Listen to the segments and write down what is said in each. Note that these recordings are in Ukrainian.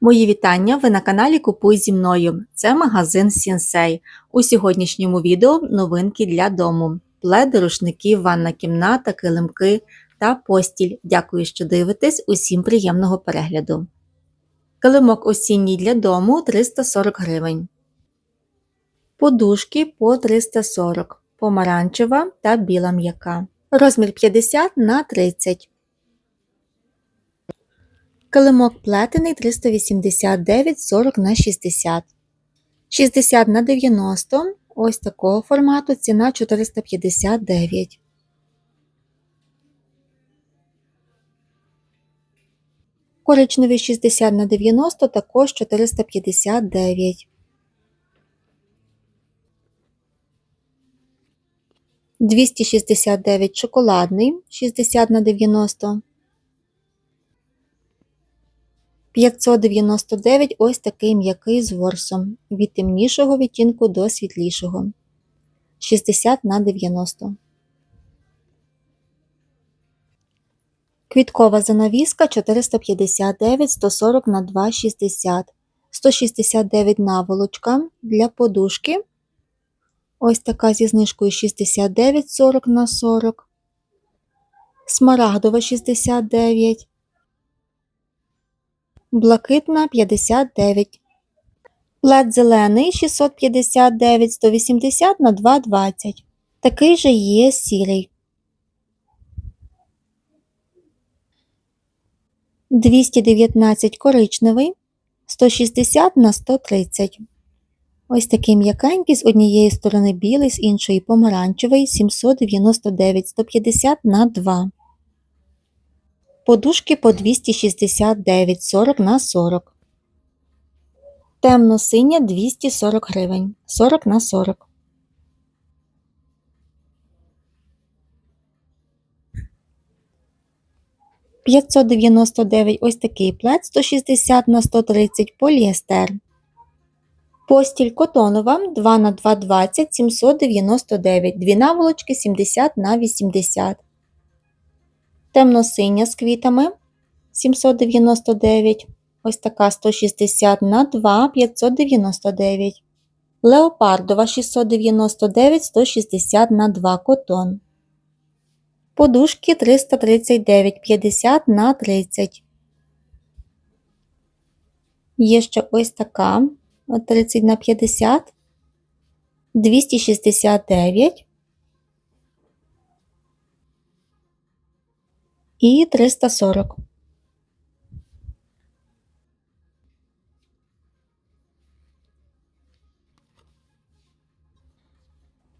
Мої вітання! Ви на каналі Купуй зі мною. Це магазин Сінсей. У сьогоднішньому відео новинки для дому: пледи, рушники, ванна кімната, килимки та постіль. Дякую, що дивитесь. Усім приємного перегляду. Килимок осінній для дому 340 гривень. Подушки по 340 помаранчева та біла м'яка. Розмір 50 на 30 Килимок плетений 389 40 на 60. 60 на 90. Ось такого формату ціна 459. Коричневий 60 на 90 також 459. Двісті шістдесят дев'ять шоколадний 60 на 90. 599 ось такий м'який з ворсом від темнішого відтінку до світлішого 60 на 90. Квіткова занавіска 459 140 на 2,60 169 наволочка для подушки. Ось така зі знижкою 69 40 на 40. Смарагдова 69 блакитна 59. Плед зелений 659 180 на 2,20. Такий же є сірий. 219 коричневий 160 на 130. Ось такий м'якенький з однієї сторони білий, з іншої помаранчевий 799 150 на 2. Подушки по 269 40 на 40. Темно-синя 240 гривень 40 на 40. П'ятсот дев'яносто дев'ять ось такий плед 160 на 130 поліестер. Постіль котонова 2 на 2,20 799. Дві наволочки 70 на 80 темно-синя з квітами 799, ось така 160 на 2 599. Леопардова 699 160 на 2 котон. Подушки 339 50 на 30. Є ще ось така 30 на 50 269 і 340.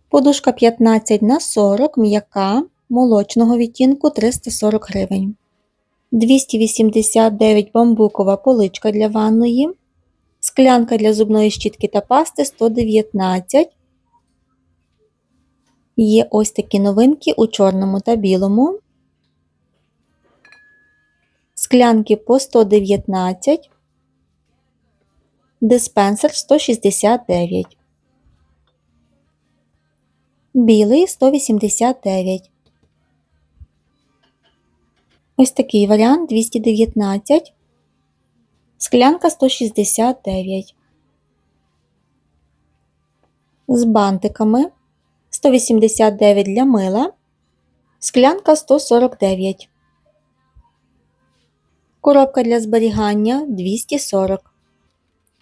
Подушка 15 на 40 м'яка молочного відтінку 340 гривень. 289 бамбукова поличка для ванної. Склянка для зубної щітки та пасти 119. Є ось такі новинки у чорному та білому склянки по 119, диспенсер 169, білий 189. Ось такий варіант 219, склянка 169. З бантиками 189 для мила, склянка 149. Коробка для зберігання 240.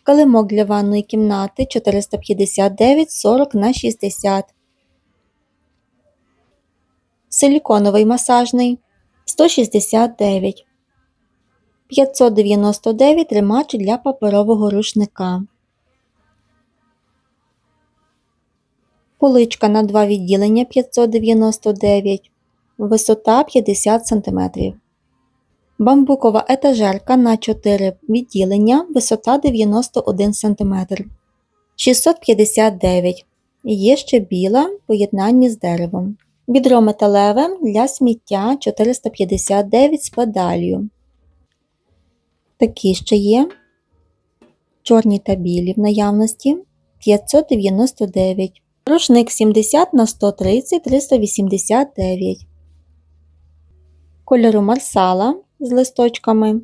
Калимок для ванної кімнати 459 40 на 60. Силіконовий масажний 169. 599 тримач для паперового рушника. Поличка на два відділення 599. Висота 50 см. Бамбукова етажерка на 4 відділення, висота 91 см. 659. Є ще біла в поєднанні з деревом. Відро металеве для сміття 459 з педалью. Такі ще є. Чорні та білі в наявності 599. Рушник 70 на 130 389. Кольору марсала з листочками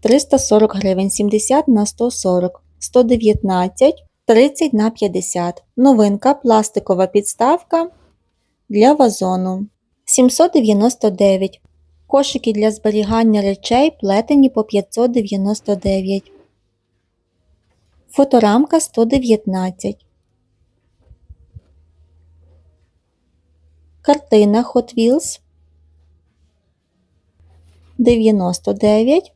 340 гривень 70 на 140, 119, 30 на 50. Новинка пластикова підставка для вазону. 799. Кошики для зберігання речей плетені по 599. Фоторамка 119. Картина Hot Wheels 99.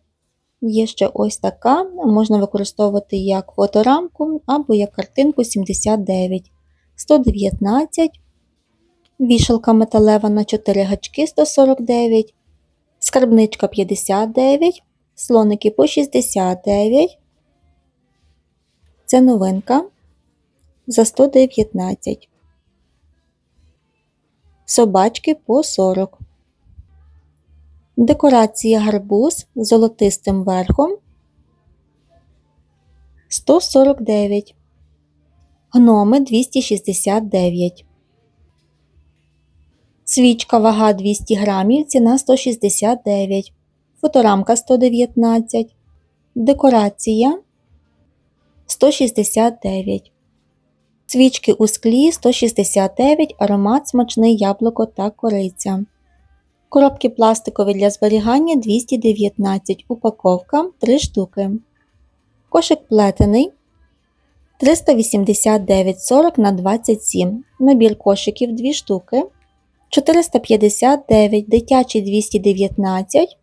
Є ще ось така. Можна використовувати як фоторамку або як картинку 79. 119. Вішалка металева на 4 гачки 149. Скарбничка 59. Слоники по 69. Це новинка за 119. Собачки по 40. Декорація гарбуз з золотистим верхом 149. Гноми 269. Свічка вага 200 грамів, ціна 169. Фоторамка 119. Декорація 169. Свічки у склі 169, аромат смачний яблуко та кориця. Коробки пластикові для зберігання 219, упаковка 3 штуки. Кошик плетений 389,40 на 27. Набір кошиків 2 штуки. 459, дитячий 219.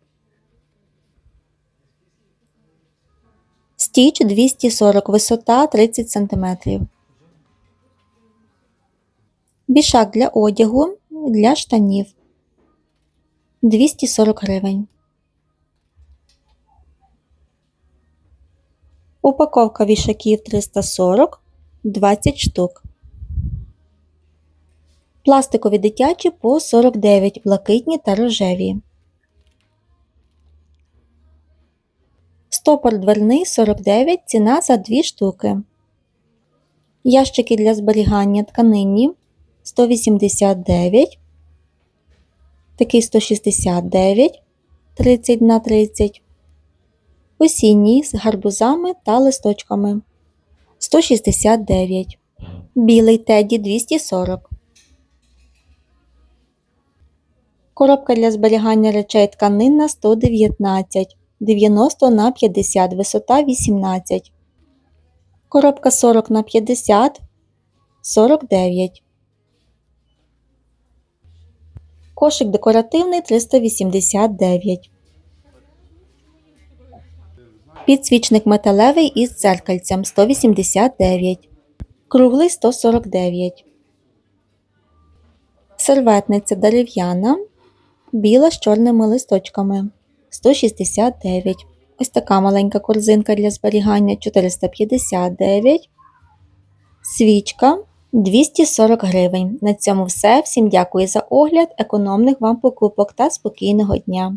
Стіч 240, висота 30 см. Вішак для одягу для штанів 240 гривень. Упаковка вішаків 340 20 штук. Пластикові дитячі по 49 блакитні та рожеві. Стопор дверний 49 ціна за 2 штуки. Ящики для зберігання тканинні 189, такий 169, 30 на 30, осінній з гарбузами та листочками 169, білий теді 240. Коробка для зберігання речей тканинна 119, 90 на 50, висота 18. Коробка 40 на 50, 49. Кошик декоративний 389. Підсвічник металевий із дзеркальцем 189. Круглий 149. Серветниця дерев'яна. Біла з чорними листочками 169. Ось така маленька корзинка для зберігання 459. Свічка 240 гривень. На цьому все. Всім дякую за огляд, економних вам покупок та спокійного дня!